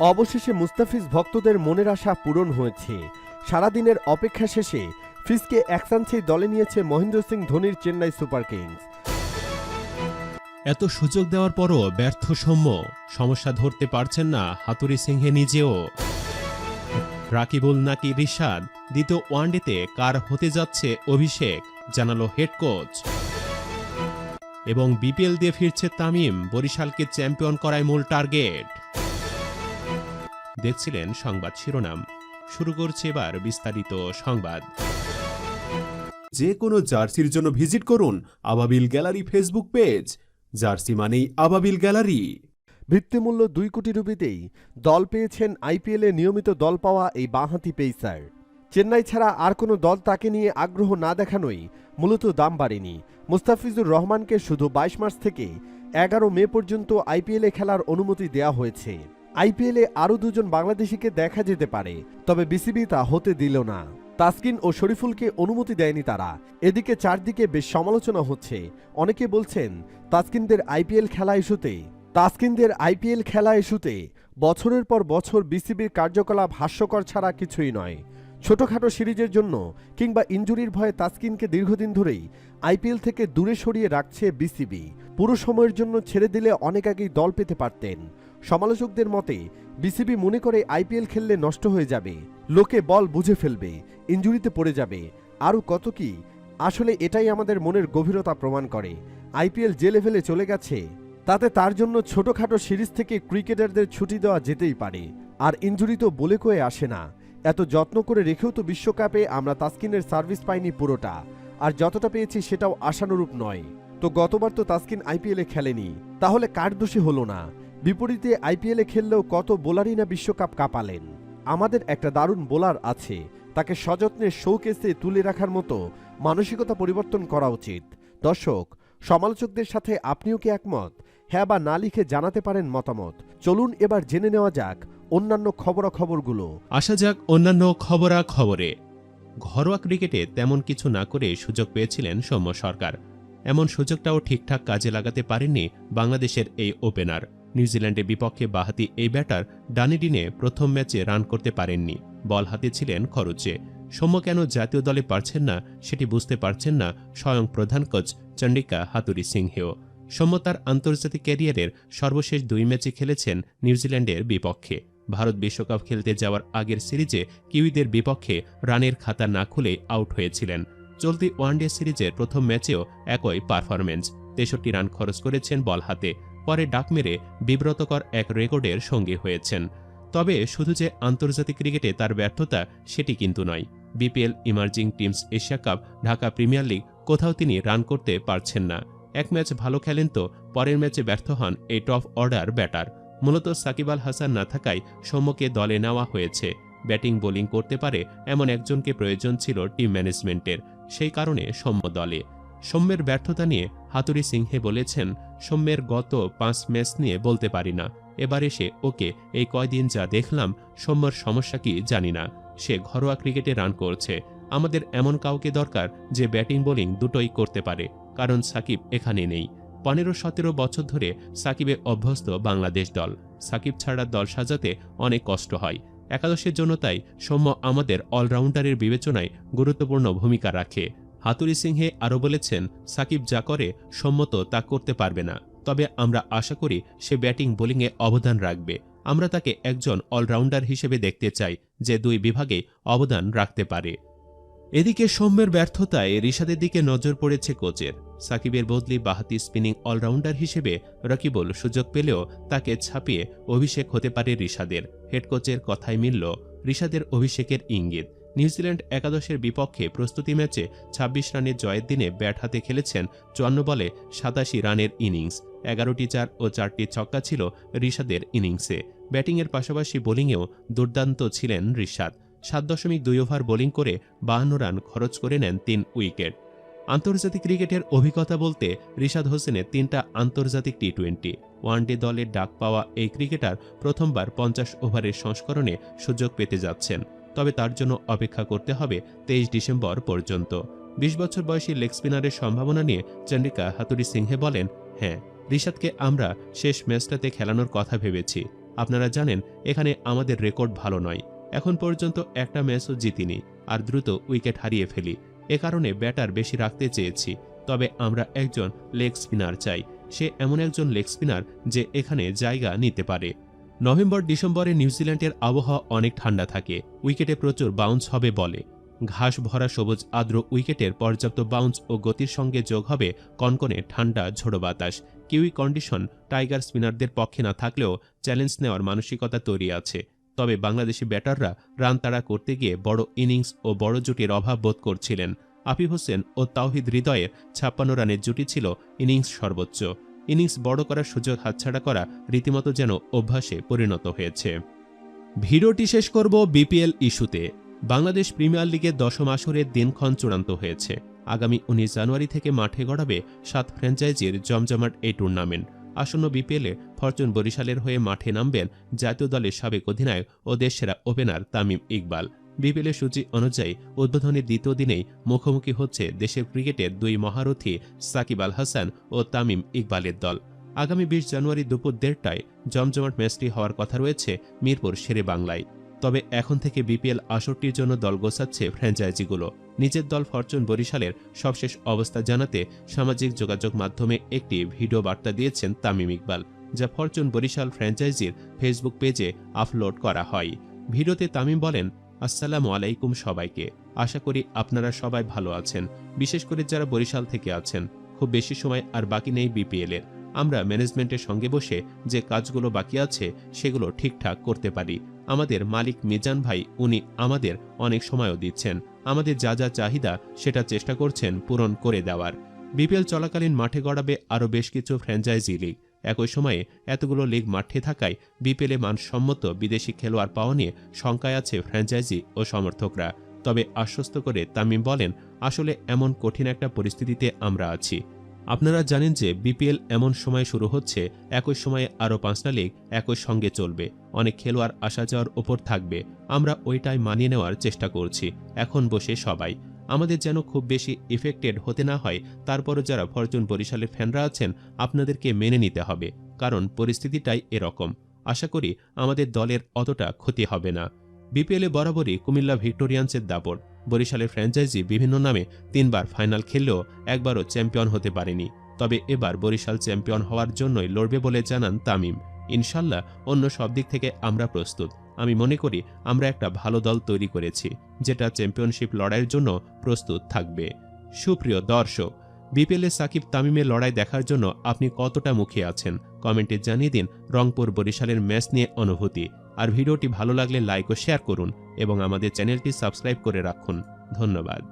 অবশেষে মুস্তাফিজ ভক্তদের মনের আশা পূরণ হয়েছে। সারাদিনের অপেক্ষা শেষে ফিজকে একসাঞ্চেই দলে নিয়েছে মহেন্দ্র সিং ধোনির চেন্নাই সুপার কিংস। এত সুযোগ দেওয়ার পরও ব্যর্থ সৌম্য, সমস্যা ধরতে পারছেন না হাতুরি সিংহে নিজেও। রাকিবুল নাকি রিশাদ, দ্বিতীয় ওয়ানডেতে কার হতে যাচ্ছে অভিষেক, জানালো হেড কোচ। এবং বিপিএল দিয়ে ফিরছে তামিম, বরিশালকে চ্যাম্পিয়ন করায় মূল টার্গেট। দেখছিলেন সংবাদ শিরোনাম। শুরু করছে এবার বিস্তারিত সংবাদ। যে কোনো জার্সির জন্য ভিজিট করুন আবাবিল গ্যালারি ফেসবুক পেজ। জার্সি মানেই আবাবিল গ্যালারি। ভিত্তিমূল্য দুই কোটি রুপিতেই দল পেয়েছেন আইপিএলে নিয়মিত দল পাওয়া এই বাঁহাতি পেসার। চেন্নাই ছাড়া আর কোনো দল তাকে নিয়ে আগ্রহ না দেখানোই মূলত দাম বাড়েনি। মুস্তাফিজুর রহমানকে শুধু বাইশ মার্চ থেকে এগারো মে পর্যন্ত আইপিএলে খেলার অনুমতি দেওয়া হয়েছে। আইপিএলে আরও দুজন বাংলাদেশিকে দেখা যেতে পারে, তবে বিসিবি তা হতে দিল না। তাসকিন ও শরীফুলকে অনুমতি দেয়নি তারা। এদিকে চারদিকে বেশ সমালোচনা হচ্ছে। অনেকে বলছেন, তাসকিনদের আইপিএল খেলা ইস্যুতে তাসকিনদের আইপিএল খেলা ইস্যুতে বছরের পর বছর বিসিবির কার্যকলাপ হাস্যকর ছাড়া কিছুই নয়। ছোটখাটো সিরিজের জন্য কিংবা ইঞ্জুরির ভয়ে তাসকিনকে দীর্ঘদিন ধরেই আইপিএল থেকে দূরে সরিয়ে রাখছে বিসিবি। পুরো সময়ের জন্য ছেড়ে দিলে অনেক আগেই দল পেতে পারতেন। সমালোচকদের মতে, বিসিবি মনে করে আইপিএল খেললে নষ্ট হয়ে যাবে, লোকে বল বুঝে ফেলবে, ইঞ্জুরিতে পড়ে যাবে। আরও কত কি? আসলে এটাই আমাদের মনের গভীরতা প্রমাণ করে। আইপিএল যে লেভেলে চলে গেছে, তাতে তার জন্য ছোটখাটো সিরিজ থেকে ক্রিকেটারদের ছুটি দেওয়া যেতেই পারে। আর ইঞ্জুরি তো বলে কয়ে আসে না। এত যত্ন করে রেখেও তো বিশ্বকাপে আমরা তাসকিনের সার্ভিস পাইনি পুরোটা। আর যতটা পেয়েছি সেটাও আশানুরূপ নয়। তো গতবার তো তাসকিন আইপিএলে খেলেনি। তাহলে কার দোষে হলো না? বিপরীতে আইপিএলে খেললেও কত বোলারই না বিশ্বকাপ কাঁপালেন। আমাদের একটা দারুণ বোলার আছে, তাকে সযত্নে শোকেসে তুলে রাখার মতো মানসিকতা পরিবর্তন করা উচিত। দর্শক, সমালোচকদের সাথে আপনিও কি একমত? হ্যাঁ বা না লিখে জানাতে পারেন মতামত। চলুন এবার জেনে নেওয়া যাক অন্যান্য খবরাখবরগুলো। আসা যাক অন্যান্য খবরা খবরে ঘরোয়া ক্রিকেটে তেমন কিছু না করে সুযোগ পেয়েছিলেন সৌম্য সরকার। এমন সুযোগটাও ঠিকঠাক কাজে লাগাতে পারেননি বাংলাদেশের এই ওপেনার। নিউজিল্যান্ডের বিপক্ষে বাহাতি এই ব্যাটার ডানিডিনে প্রথম ম্যাচে রান করতে পারেননি। বল হাতে ছিলেন খরচে। সৌম্য কেন জাতীয় দলে পারছেন না সেটি বুঝতে পারছেন না স্বয়ং প্রধান কোচ চন্ডিকা হাতুরি সিংহেও। সৌম্য তার আন্তর্জাতিক ক্যারিয়ারের সর্বশেষ দুই ম্যাচে খেলেছেন নিউজিল্যান্ডের বিপক্ষে। ভারত বিশ্বকাপ খেলতে যাওয়ার আগের সিরিজে কিউইদের বিপক্ষে রানের খাতা না খুলে আউট হয়েছিলেন। চলতি ওয়ানডে সিরিজের প্রথম ম্যাচেও একই পারফরমেন্স তেষট্টি রান খরচ করেছেন বল হাতে। পরে ডাক মেরে বিব্রতকর এক রেকর্ডের সঙ্গী হয়েছেন। তবে শুধু যে আন্তর্জাতিক ক্রিকেটে তার ব্যর্থতা সেটি কিন্তু নয়। BPL emerging teams Asia cup, Dhaka premier league কোথাও তিনি রান করতে পারছেন না। এক ম্যাচ ভালো খেলেন তো, পরের ম্যাচে ব্যর্থ হন এই টপ অর্ডার ব্যাটার। মূলত সাকিব আল হাসান না থাকায় সৌম্যকে দলে নেওয়া হয়েছে। ব্যাটিং, বোলিং করতে পারে এমন একজনকে প্রয়োজন ছিল টিম ম্যানেজমেন্টের। সেই কারণে সৌম্য দলে। সৌম্যের ব্যর্থতা নিয়ে হাতুরি সিংহে বলেছেন সৌম্যের গত পাঁচ ম্যাচ নিয়ে বলতে পারি না। এবার এসে ওকে এই কয়দিন যা দেখলাম, সৌম্যর সমস্যা কি জানি না। সে ঘরোয়া ক্রিকেটে রান করছে। আমাদের এমন কাউকে দরকার যে ব্যাটিং, বোলিং দুটোই করতে পারে, কারণ সাকিব এখানে নেই। পনেরো, সতেরো বছর ধরে সাকিবে অভ্যস্ত বাংলাদেশ দল। সাকিব ছাড়া দল সাজাতে অনেক কষ্ট হয়। একাদশের জন্য তাই সৌম্য আমাদের অলরাউন্ডারের বিবেচনায় গুরুত্বপূর্ণ ভূমিকা রাখে। হাতুরি সিংহে আরও বলেছেন, সাকিব যা করে সম্মত তা করতে পারবে না। তবে আমরা আশা করি সে ব্যাটিং, বোলিংয়ে অবদান রাখবে। আমরা তাকে একজন অলরাউন্ডার হিসেবে দেখতে চাই, যে দুই বিভাগে অবদান রাখতে পারে। এদিকে সৌম্যের ব্যর্থতায় রিশাদের দিকে নজর পড়েছে কোচের। সাকিবের বদলি বাহাতি স্পিনিং অলরাউন্ডার হিসেবে রকিবুল সুযোগ পেলেও তাকে ছাপিয়ে অভিষেক হতে পারে রিশাদের। হেড কোচের কথাই মিলল রিশাদের অভিষেকের ইঙ্গিত। নিউজিল্যান্ড একাদশের বিপক্ষে প্রস্তুতি ম্যাচে ২৬ রানের জয়ের দিনে ব্যাট হাতে খেলেছেন চুয়ান্ন বলে সাতাশি রানের ইনিংস। এগারোটি চার ও চারটি ছক্কা ছিল রিশাদের ইনিংসে। ব্যাটিংয়ের পাশাপাশি বোলিংয়েও দুর্দান্ত ছিলেন রিশাদ। সাত দশমিক দুই ওভার বোলিং করে বাহান্ন রান খরচ করে নেন তিন উইকেট। আন্তর্জাতিক ক্রিকেটের অভিজ্ঞতা বলতে রিশাদ হোসেনের তিনটা আন্তর্জাতিক টি টোয়েন্টি ওয়ানডে দলের ডাক পাওয়া এই ক্রিকেটার প্রথমবার পঞ্চাশ ওভারের সংস্করণে সুযোগ পেতে যাচ্ছেন। তবে তার জন্য অপেক্ষা করতে হবে তেইশ ডিসেম্বর পর্যন্ত। বিশ বছর বয়সী লেগ স্পিনারের সম্ভাবনা নিয়ে চন্ডিকা হাতুরি সিংহে বলেন হ্যাঁ রিশাদকে আমরা শেষ ম্যাচটাতে খেলানোর কথা ভেবেছি। আপনারা জানেন, এখানে আমাদের রেকর্ড ভালো নয়। এখন পর্যন্ত একটা ম্যাচও জিতিনি আর দ্রুত উইকেট হারিয়ে ফেলি। এ কারণে ব্যাটার বেশি রাখতে চেয়েছি। তবে আমরা একজন লেগ স্পিনার চাই। সে এমন একজন লেগ স্পিনার যে এখানে জায়গা নিতে পারে। নভেম্বর ডিসেম্বরে নিউজিল্যান্ডের আবহাওয়া অনেক ঠান্ডা থাকে। উইকেটে প্রচুর বাউন্স হবে বলে। ঘাস ভরা সবুজ আর্দ্র উইকেটের পর্যাপ্ত বাউন্স ও গতির সঙ্গে যোগ হবে কনকনে ঠান্ডা ঝোড়ো বাতাস। কিউই কন্ডিশন, টাইগার স্পিনারদের পক্ষে না থাকলেও চ্যালেঞ্জ নেওয়ার মানসিকতা তৈরি আছে। তবে বাংলাদেশি ব্যাটাররা রান তাড়া করতে গিয়ে বড় ইনিংস ও বড় জুটির অভাব বোধ করছিলেন। আফিফ হোসেন ও তাওহিদ হৃদয়ের ছাপ্পান্ন রানের জুটি ছিল ইনিংস সর্বোচ্চ। ইনিংস বড় করার সুযোগ হাতছাড়া করা রীতিমতো যেন অভ্যাসে পরিণত হয়েছে। ভিডিওটি শেষ করব বিপিএল ইস্যুতে। বাংলাদেশ প্রিমিয়ার লিগের দশম আসরের দিনক্ষণ চূড়ান্ত হয়েছে। আগামী উনিশ জানুয়ারি থেকে মাঠে গড়াবে সাত ফ্র্যাঞ্চাইজির জমজমাট এই টুর্নামেন্ট। আসন্ন বিপিএলে ফরচুন বরিশালের হয়ে মাঠে নামবেন জাতীয় দলের সাবেক অধিনায়ক ও দেশসেরা ওপেনার তামিম ইকবাল। বিপিএলের সূচি অনুযায়ী উদ্বোধনের দ্বিতীয় দিনেই মুখোমুখি হচ্ছে দেশের ক্রিকেটের দুই মহারথী সাকিব আল হাসান ও তামিম ইকবালের দল। আগামী বিশ জানুয়ারি দুপুর দেড়টায় জমজমাট ম্যাচটি হওয়ার কথা রয়েছে মিরপুর শেরে বাংলায়। তবে এখন থেকে বিপিএল আসরটির জন্য দল গোছাচ্ছে ফ্র্যাঞ্চাইজিগুলো। নিজের দল ফরচুন বরিশালের সবশেষ অবস্থা জানাতে সামাজিক যোগাযোগ মাধ্যমে একটি ভিডিও বার্তা দিয়েছেন তামিম ইকবাল, যা ফরচুন বরিশাল ফ্র্যাঞ্চাইজির ফেসবুক পেজে আপলোড করা হয়। ভিডিওতে তামিম বলেন আসসালামু আলাইকুম সবাইকে। আশা করি আপনারা সবাই ভালো আছেন। বিশেষ করে যারা বরিশাল থেকে আছেন, খুব বেশি সময় আর বাকি নেই বিপিএল এর। আমরা ম্যানেজমেন্টের সঙ্গে বসে যে কাজগুলো বাকি আছে, সেগুলো ঠিকঠাক করতে পারি। আমাদের মালিক মিজান ভাই, উনি আমাদের অনেক সময়ও দিচ্ছেন। আমাদের যা যা চাহিদা, সেটা চেষ্টা করছেন পূরণ করে দেওয়ার। বিপিএল চলাকালীন মাঠে গড়াবে আরও বেশ কিছু ফ্র্যাঞ্চাইজি লিগ। একই সময়ে এতগুলো লিগ মাঠে থাকায় বিপিএলে মানসম্মত বিদেশি খেলোয়াড় পাওয়া নিয়ে শঙ্কায় আছে ফ্র্যাঞ্চাইজি ও সমর্থকরা। তবে আশ্বস্ত করে তামিম বলেন, আসলে এমন কঠিন একটা পরিস্থিতিতে আমরা আছি। আপনারা জানেন যে বিপিএল এমন সময় শুরু হচ্ছে, একই সময়ে আরও পাঁচটা লিগ একই সঙ্গে চলবে। অনেক খেলোয়াড় আসা যাওয়ার ওপর থাকবে। আমরা ওইটাই মানিয়ে নেওয়ার চেষ্টা করছি। এখন বসে সবাই। আমাদের যেন খুব বেশি ইফেক্টেড হতে না হয়, তারপরও যারা ফরচুন বরিশালের ফ্যানরা আছেন, আপনাদেরকে মেনে নিতে হবে, কারণ পরিস্থিতিটাই এরকম। আশা করি আমাদের দলের অতটা ক্ষতি হবে না। বিপিএলে বরাবরই কুমিল্লা ভিক্টোরিয়ান্সের দাপট, বরিশালের ফ্র্যাঞ্চাইজি বিভিন্ন নামে তিনবার ফাইনাল খেললেও একবারও চ্যাম্পিয়ন হতে পারেনি। তবে এবার বরিশাল চ্যাম্পিয়ন হওয়ার জন্যই লড়বে বলে জানান তামিম। ইনশাল্লাহ অন্য সব দিক থেকে আমরা প্রস্তুত। আমি মনে করি আমরা একটা ভালো দল তৈরি করেছি, যেটা চ্যাম্পিয়নশিপ লড়াইয়ের জন্য প্রস্তুত থাকবে। সুপ্রিয় দর্শক, বিপিএলে সাকিব তামিমের লড়াই দেখার জন্য আপনি কতটা মুখে আছেন? কমেন্টে জানিয়ে দিন রংপুর বরিশালের ম্যাচ নিয়ে অনুভূতি। আর ভিডিওটি ভালো লাগলে লাইক ও শেয়ার করুন এবং আমাদের চ্যানেলটি সাবস্ক্রাইব করে রাখুন। ধন্যবাদ।